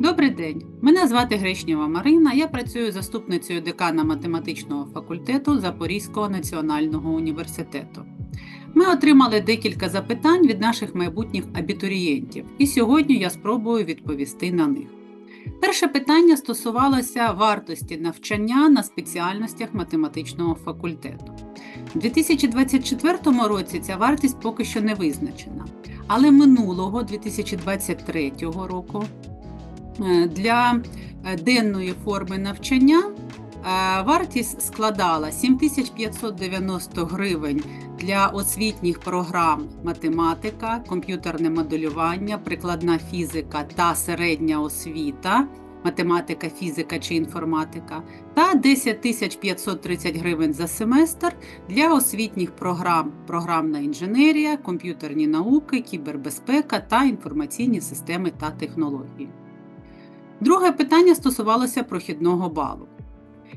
Добрий день. Мене звати Гречнєва Марина. Я працюю заступницею декана математичного факультету Запорізького національного університету. Ми отримали декілька запитань від наших майбутніх абітурієнтів, і сьогодні я спробую відповісти на них. Перше питання стосувалося вартості навчання на спеціальностях математичного факультету. У 2024 році ця вартість поки що не визначена, але минулого 2023 року для е, денної форми навчання е, вартість складала 7590 гривень для освітніх програм математика, комп'ютерне моделювання, прикладна фізика та середня освіта, математика, фізика чи інформатика, та 10 530 гривень за семестр для освітніх програм програмна інженерія, комп'ютерні науки, кібербезпека та інформаційні системи та технології. Друге питання стосувалося прохідного балу.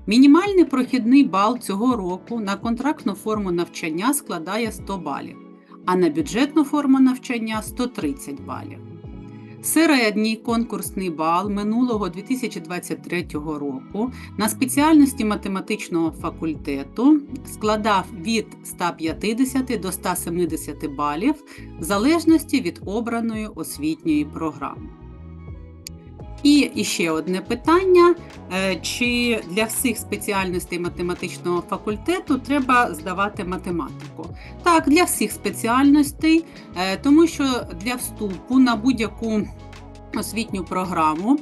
Мінімальний прохідний бал цього року на контрактну форму навчання складає 100 балів, а на бюджетну форму навчання 130 балів. Середній конкурсний бал минулого 2023 року на спеціальності математичного факультету складав від 150 до 170 балів в залежності від обраної освітньої програми. І ще одне питання: Е, чи для всіх спеціальностей математичного факультету треба здавати математику? Так, для всіх спеціальностей, е, тому що для вступу на будь-яку освітню програму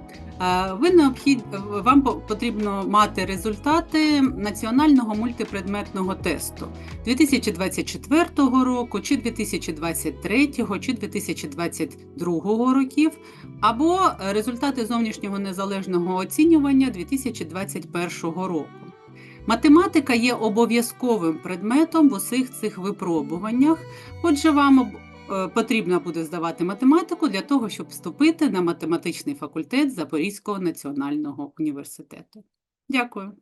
ви необхід... вам потрібно мати результати національного мультипредметного тесту 2024 року, чи 2023, чи 2022 років, або результати зовнішнього незалежного оцінювання 2021 року. Математика є обов'язковим предметом в усіх цих випробуваннях, отже, вам е, потрібно буде здавати математику для того, щоб вступити на математичний факультет Запорізького національного університету. Дякую.